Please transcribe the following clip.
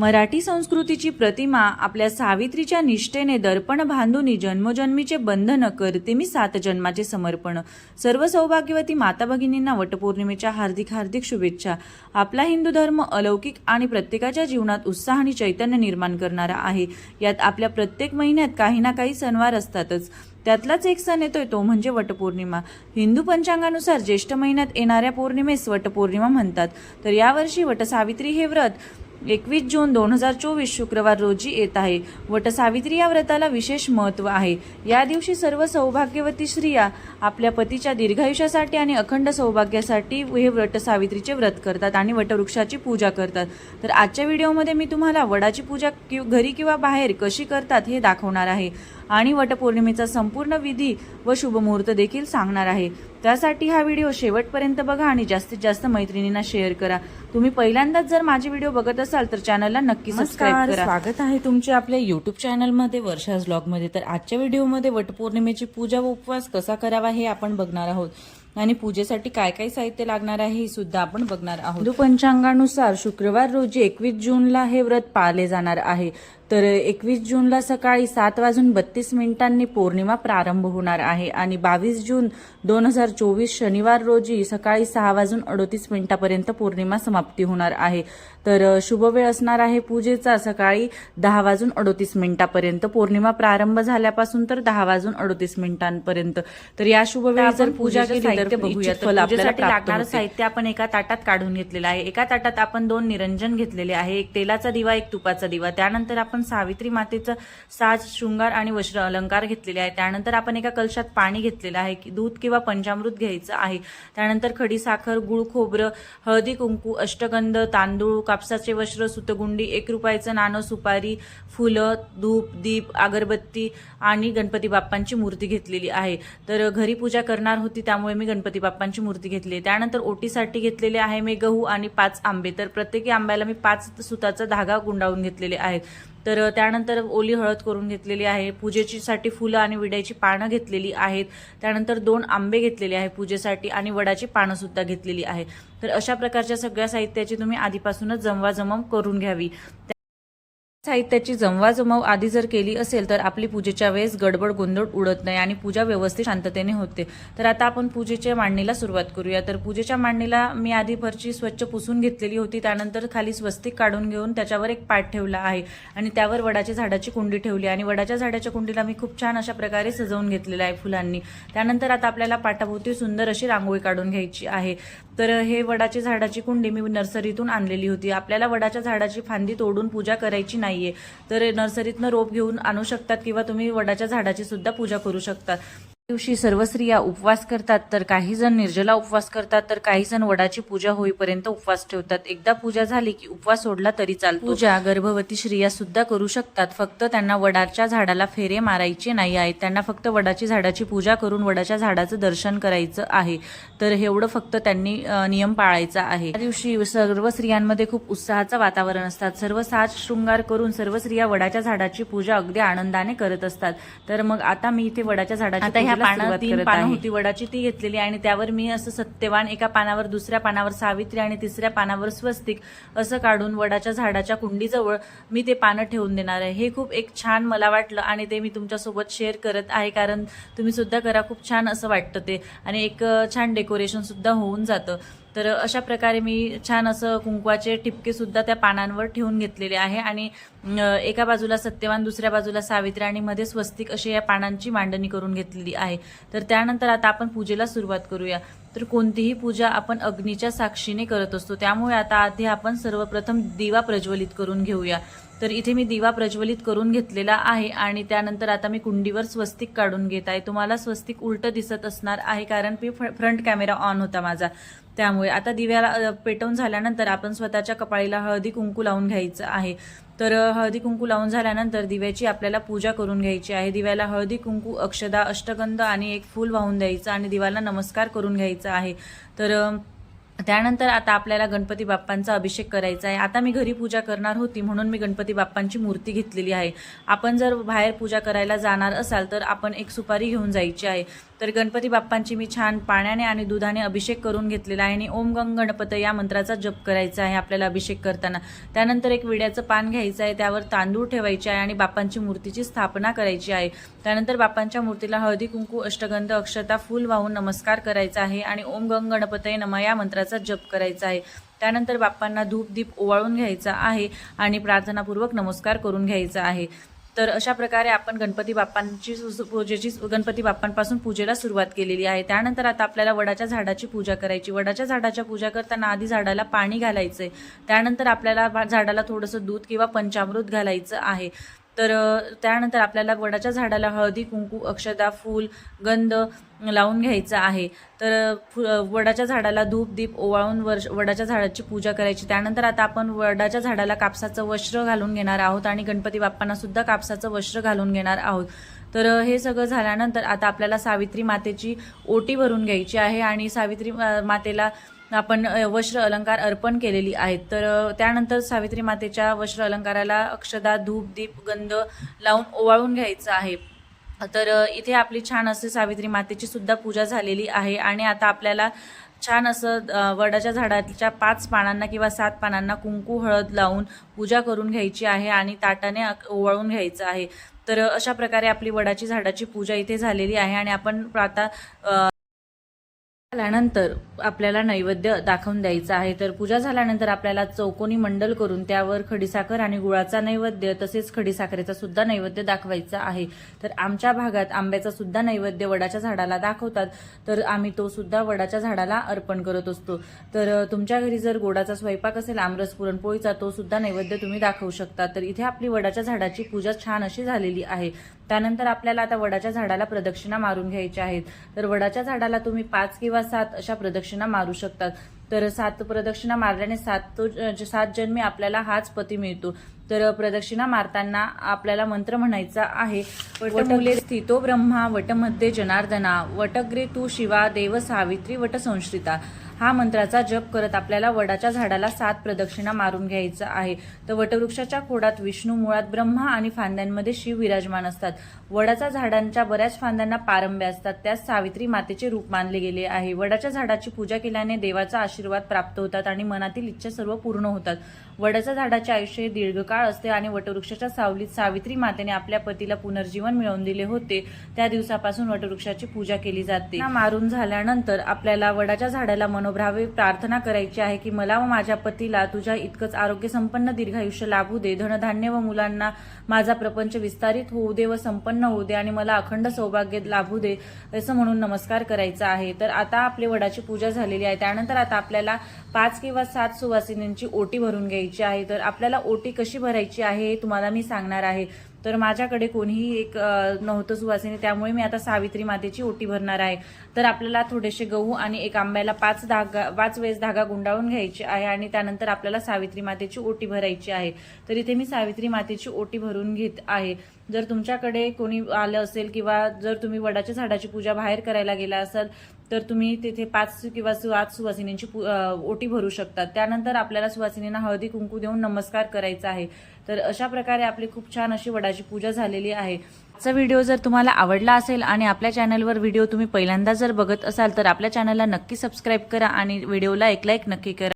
मराठी संस्कृतीची प्रतिमा आपल्या सावित्रीच्या निष्ठेने दर्पण बांधुनी जन्मोजन्मीचे बंधन करते मी सात जन्माचे समर्पण. सर्व सौभाग्यवती माता भगिनींना वटपौर्णिमेच्या हार्दिक हार्दिक शुभेच्छा. आपला हिंदू धर्म अलौकिक आणि प्रत्येकाच्या जीवनात उत्साह आणि चैतन्य निर्माण करणारा आहे. यात आपल्या प्रत्येक महिन्यात काही ना काही सणवार असतातच. त्यातलाच एक सण येतोय तो म्हणजे वटपौर्णिमा. हिंदू पंचांगानुसार ज्येष्ठ महिन्यात येणाऱ्या पौर्णिमेस वटपौर्णिमा म्हणतात. तर यावर्षी वटसावित्री हे व्रत एकवीस जून दोन हजार चोवीस शुक्रवार रोजी येत आहे. वटसावित्री या व्रताला विशेष महत्त्व आहे. या दिवशी सर्व सौभाग्यवती स्त्रिया आपल्या पतीच्या दीर्घायुष्यासाठी आणि अखंड सौभाग्यासाठी हे वटसावित्रीचे व्रत करतात आणि वटवृक्षाची पूजा करतात. तर आजच्या व्हिडिओमध्ये मी तुम्हाला वडाची पूजा कि घरी किंवा बाहेर कशी करतात हे दाखवणार आहे. आणि वटपौर्णिमेचा संपूर्ण विधी व शुभमुहूर्त देखील सांगणार आहे. त्यासाठी हा व्हिडिओ शेवटपर्यंत बघा आणि जास्तीत जास्त मैत्रिणींना शेअर करा. तुम्ही पहिल्यांदाच जर माझे व्हिडिओ बघत असाल तर चॅनलला नक्की सबस्क्राईब करा. स्वागत आहे तुमचे आपल्या युट्यूब चॅनलमध्ये वर्षाज ब्लॉगमध्ये तर आजच्या व्हिडिओमध्ये वटपौर्णिमेची पूजा व उपवास कसा करावा हे आपण बघणार आहोत. आणि पूजेसाठी काय काय साहित्य लागणार आहे हे सुद्धा आपण बघणार आहोत. पंचांगानुसार शुक्रवार रोजी एकवीस जूनला हे व्रत पाळले जाणार आहे. तर एकवीस जूनला सकाळी सात वाजून बत्तीस मिनिटांनी पौर्णिमा प्रारंभ होणार आहे आणि बावीस जून दोन हजार चोवीस शनिवार रोजी सकाळी सहा वाजून अडोतीस मिनिटापर्यंत पौर्णिमा समाप्ती होणार आहे. तर शुभ वेळ असणार आहे पूजेचा. सकाळी दहा वाजून अडोतीस मिनिटापर्यंत पौर्णिमा प्रारंभ झाल्यापासून तर दहा वाजून अडोतीस मिनिटांपर्यंत. तर या शुभ वेळी जर पूजा केली तर बघूया. लागणारं साहित्य आपण एका ताटात काढून घेतलेलं आहे. एका ताटात आपण दोन निरंजन घेतलेले आहे. एक तेलाचा दिवा एक तुपाचा दिवा. त्यानंतर आपण सावित्री मातेचं साज शृंगार आणि वस्त्र अलंकार घेतलेले आहे. त्यानंतर आपण एका कलशात पाणी घेतलेलं आहे की दूध किंवा पंचामृत घ्यायचं आहे. त्यानंतर खडी साखर गुळ खोबरं हळदी कुंकू अष्टगंध तांदूळ कापसाचे वस्त्र सुतगुंडी एक रुपयाचं नाणं सुपारी फुलं धूप दीप अगरबत्ती आणि गणपती बाप्पांची मूर्ती घेतलेली आहे. तर घरी पूजा करणार होती त्यामुळे मी गणपती बाप्पांची मूर्ती घेतली आहे. त्यानंतर ओटीसाठी घेतलेले आहे मी गहू आणि पाच आंबे. तर प्रत्येकी आंब्याला मी पाच सुताचा धागा गुंडाळून घेतलेले आहेत. तर त्यानंतर ओली हळद करून घेतलेली आहे. पूजेचीसाठी फुलं आणि विड्याची पानं घेतलेली आहेत. त्यानंतर दोन आंबे घेतलेले आहे पूजेसाठी आणि वडाची पानंसुद्धा घेतलेली आहे तर अशा प्रकारच्या सगळ्या साहित्याची तुम्ही आधीपासूनच जमवाजमव करून घ्यावी. साहित्याची जमवाजमव आधी जर केली असेल तर आपली पूजेच्या वेळेस गडबड गोंधळ उडत नाही आणि पूजा व्यवस्थित शांततेने होते. तर आता आपण पूजेच्या मांडणीला सुरुवात करूया. तर पूजेच्या मांडणीला मी आधी फरची स्वच्छ पुसून घेतलेली होती. त्यानंतर खाली स्वस्तिक काढून घेऊन त्याच्यावर एक पाट ठेवला आहे आणि त्यावर वडाच्या झाडाची कुंडी ठेवली आणि वडाच्या झाडाच्या कुंडीला मी खूप छान अशा प्रकारे सजवून घेतलेलं आहे फुलांनी. त्यानंतर आता आपल्याला पाटाभोवती सुंदर अशी रांगोळी काढून घ्यायची आहे. तर हे वडाची झाडाची कुंडी मी नर्सरीतून आणलेली होती. आपल्याला वडाच्या झाडाची फांदी तोडून पूजा करायची नाहीये. तर नर्सरीतनं रोप घेऊन आणू शकतात किंवा तुम्ही वडाच्या झाडाची सुद्धा पूजा करू शकता. दिवशी सर्व स्त्रिया उपवास करतात तर काही जण निर्जला उपवास करतात तर काही जण वडाची पूजा होईपर्यंत उपवास ठेवतात. एकदा पूजा झाली की उपवास सोडला तरी चालतो. पूजा गर्भवती स्त्रिया सुद्धा करू शकतात. फक्त त्यांना वडाच्या झाडाला फेरे मारायचे नाही आहेत. त्यांना फक्त वडाची झाडाची पूजा करून वडाच्या झाडाचं दर्शन करायचं आहे. तर एवढं फक्त त्यांनी नियम पाळायचा आहे. त्या दिवशी सर्व स्त्रियांमध्ये खूप उत्साहाचं वातावरण असतात. सर्व साज शृंगार करून सर्व स्त्रिया वडाच्या झाडाची पूजा अगदी आनंदाने करत असतात. तर मग आता मी इथे वडाच्या झाडाची पानं तीन पानं होती वडाची ती घेतलेली आणि त्यावर मी असं सत्यवान एका पानावर दुसऱ्या पानावर सावित्री आणि तिसऱ्या पानावर स्वस्तिक असं काढून वडाच्या झाडाच्या कुंडीजवळ मी ते पानं ठेवून देणार आहे. हे खूप एक छान मला वाटलं आणि ते मी तुमच्यासोबत शेअर करत आहे कारण तुम्ही सुद्धा करा खूप छान असं वाटतं ते. आणि एक छान डेकोरेशन सुद्धा होऊन जातं. तर अशा प्रकारे मी छान असं कुंकवाचे ठिपके सुद्धा त्या पानांवर ठेवून घेतलेले आहे आणि एका बाजूला सत्यवान दुसऱ्या बाजूला सावित्री आणि मध्ये स्वस्तिक अशी या पानांची मांडणी करून घेतलेली आहे. तर त्यानंतर आता आपण पूजेला सुरुवात करूया. तर कोणतीही पूजा आपण अग्नीच्या साक्षीने करत असतो. त्यामुळे आता आधी आपण सर्वप्रथम दिवा प्रज्वलित करून घेऊया. तर इथे मी दिवा प्रज्वलित करून घेतलेला आहे आणि त्यानंतर आता मी कुंडीवर स्वस्तिक काढून घेत आहे. तुम्हाला स्वस्तिक उलटं दिसत असणार आहे कारण मी फ्रंट कॅमेरा ऑन होता माझा. त्यामुळे आता दिव्याला पेटवून झाल्यानंतर आपण स्वतःच्या कपाळीला हळदी कुंकू लावून घ्यायचं आहे. तर हळदी कुंकू लावून झाल्यानंतर दिव्याची आपल्याला पूजा करून घ्यायची आहे. दिव्याला हळदी कुंकू अक्षदा अष्टगंध आणि एक फूल वाहून द्यायचं आणि दिव्याला नमस्कार करून घ्यायचा आहे. तर त्यानंतर आता आपल्याला गणपती बाप्पांचा अभिषेक करायचा आहे. आता मी घरी पूजा करणार होती म्हणून मी गणपती बाप्पांची मूर्ती घेतलेली आहे. आपण जर बाहेर पूजा करायला जाणार असाल तर आपण एक सुपारी घेऊन जायची आहे. तर गणपती बाप्पांची मी छान पाण्याने आणि दुधाने अभिषेक करून घेतलेला आहे आणि ओम गंग गणपत या मंत्राचा जप करायचा आहे आपल्याला अभिषेक करताना. त्यानंतर एक विड्याचं पान घ्यायचं आहे त्यावर तांदूळ ठेवायचे आहे आणि बाप्पांची मूर्तीची स्थापना करायची आहे. त्यानंतर बाप्पांच्या मूर्तीला हळदी कुंकू अष्टगंध अक्षता फूल वाहून नमस्कार करायचा आहे आणि ओम गंग गणपतये नम या मंत्राचा जप करायचा आहे. त्यानंतर बाप्पांना धूप दीप ओवाळून घ्यायचा आहे आणि प्रार्थनापूर्वक नमस्कार करून घ्यायचा आहे. तर अशा प्रकारे आपण गणपती बाप्पांची सु- पूजेची गणपती बाप्पांपासून पूजेला सुरुवात केलेली आहे. त्यानंतर आता आपल्याला वडाच्या झाडाची पूजा करायची. वडाच्या झाडाच्या पूजा करताना आधी झाडाला पाणी घालायचं आहे त्यानंतर आपल्याला झाडाला थोडंसं दूध किंवा पंचामृत घालायचं आहे. तर त्यानंतर आपल्याला वडाच्या झाडाला हळदी कुंकू अक्षदा फूल गंध लावून घ्यायचं आहे. तर फु- वडाच्या झाडाला धूप दीप ओवाळून वर्ष वडाच्या झाडाची पूजा करायची. त्यानंतर आता आपण वडाच्या झाडाला कापसाचं वस्त्र घालून घेणार आहोत आणि गणपती बाप्पांना सुद्धा कापसाचं वस्त्र घालून घेणार आहोत. तर हे सगळं झाल्यानंतर आता आपल्याला सावित्री मातेची ओटी भरून घ्यायची आहे आणि सावित्री अ, मातेला आपण वस्त्र अलंकार अर्पण केलेली आहेत. तर त्यानंतर सावित्री मातेच्या वस्त्र अलंकाराला अक्षदा धूप दीप गंध लावून ओवाळून घ्यायचं आहे. तर इथे आपली छान असे सावित्री मातेची सुद्धा पूजा झालेली आहे आणि आता आपल्याला छान असं वडाच्या झाडाच्या पाच पानांना किंवा सात पानांना कुंकू हळद लावून पूजा करून घ्यायची आहे आणि ताटाने ओवाळून घ्यायचं आहे. तर अशा प्रकारे आपली वडाची झाडाची पूजा इथे झालेली आहे आणि आपण आता झाल्यानंतर आपल्याला नैवेद्य दाखवून द्यायचा आहे. तर पूजा झाल्यानंतर आपल्याला चौकोनी मंडल करून त्यावर खडीसाखर आणि गुळाचा नैवेद्य तसेच खडीसाखरेचा सुद्धा नैवेद्य दाखवायचा आहे. तर आमच्या भागात आंब्याचा सुद्धा नैवेद्य वडाच्या झाडाला दाखवतात. तर आम्ही तो सुद्धा वडाच्या झाडाला अर्पण करत असतो. तर तुमच्या घरी जर गोडाचा स्वयंपाक असेल आमरस पुरणपोळीचा तो सुद्धा नैवेद्य तुम्ही दाखवू शकता. तर इथे आपली वडाच्या झाडाची पूजा छान अशी झालेली आहे. त्यानंतर आपल्याला आता वडाच्या झाडाला प्रदक्षिणा मारून घ्यायच्या आहेत. तर वडाच्या झाडाला तुम्ही पाच किंवा सात अशा प्रदक्षिणा मारू शकतात. तर सात प्रदक्षिणा मारल्याने सात तो ज- सात जन्मी आपल्याला हाच पती मिळतो. तर प्रदक्षिणा मारताना आपल्याला मंत्र म्हणायचा आहे वटमुले स्थितो ब्रह्मा वटमध्ये जनार्दना वटग्रे तू शिवा देव सावित्री वट संश्रिता हा मंत्राचा जप करत आपल्याला वडाच्या झाडाला सात प्रदक्षिणा मारून घ्यायचं आहे. तर वटवृक्षाच्या खोडात विष्णू मुळात ब्रह्मा आणि फांद्यांमध्ये शिव विराजमान असतात. वडाच्या झाडांच्या बऱ्याच फांद्यांना पारंब्या असतात. त्यास सावित्री मातेचे रूप मानले गेले आहे. वडाच्या झाडाची पूजा केल्याने देवाचा आशीर्वाद प्राप्त होतात आणि मनातील इच्छा सर्व पूर्ण होतात. वडाच्या झाडाचे आयुष्य हे दीर्घकाळ असते आणि वटवृक्षाच्या सावलीत सावित्री मातेने आपल्या पतीला पुनर्जीवन मिळवून दिले होते. त्या दिवसापासून वटवृक्षाची पूजा केली जाते. मारून झाल्यानंतर आपल्याला वडाच्या झाडाला मनोभावे प्रार्थना करायची आहे की मला व माझ्या पतीला तुझ्या इतकंच आरोग्य संपन्न दीर्घायुष्य लाभू दे. धनधान्य व मुलांना माझा प्रपंच विस्तारित होऊ दे व संपन्न होऊ दे आणि मला अखंड सौभाग्य लाभू दे असं म्हणून नमस्कार करायचा आहे. तर आता आपली वडाची पूजा झालेली आहे. त्यानंतर आता आपल्याला पाच किंवा सात सुवासिनींची ओटी भरून घ्यायची आहे. तर आपल्याला ओटी कशी भरायची आहे हे तुम्हाला मी सांगणार आहे. तर माझ्याकडे कोणीही एक नव्हतं सुवासिनी त्यामुळे मी आता सावित्री मातेची ओटी भरणार आहे. तर आपल्याला थोडेसे गहू आणि एक आंब्याला पाच धागा पाच वेळेस धागा गुंडाळून घ्यायची आहे आणि त्यानंतर आपल्याला सावित्री मातेची ओटी भरायची आहे. तर इथे मी सावित्री मातेची ओटी भरून घेत आहे. जर तुमच्याकडे कोणी आलं असेल किंवा जर तुम्ही वडाच्या झाडाची पूजा बाहेर करायला गेला असाल तर तुम्ही तिथे पाच किंवा आठ सुवासिनींची ओटी भरू शकतात त्यानंतर आपल्याला सुवासिनींना हळदी कुंकू देऊन नमस्कार करायचा आहे. तर अशा प्रकारे आपली खूप छान अशी वडाची पूजा झालेली आहे. आजचा व्हिडिओ जर तुम्हाला आवडला असेल आणि आपल्या चॅनलवर व्हिडिओ तुम्ही पहिल्यांदा जर बघत असाल तर आपल्या चॅनलला नक्की सबस्क्राईब करा आणि व्हिडिओला एक लाईक नक्की करा.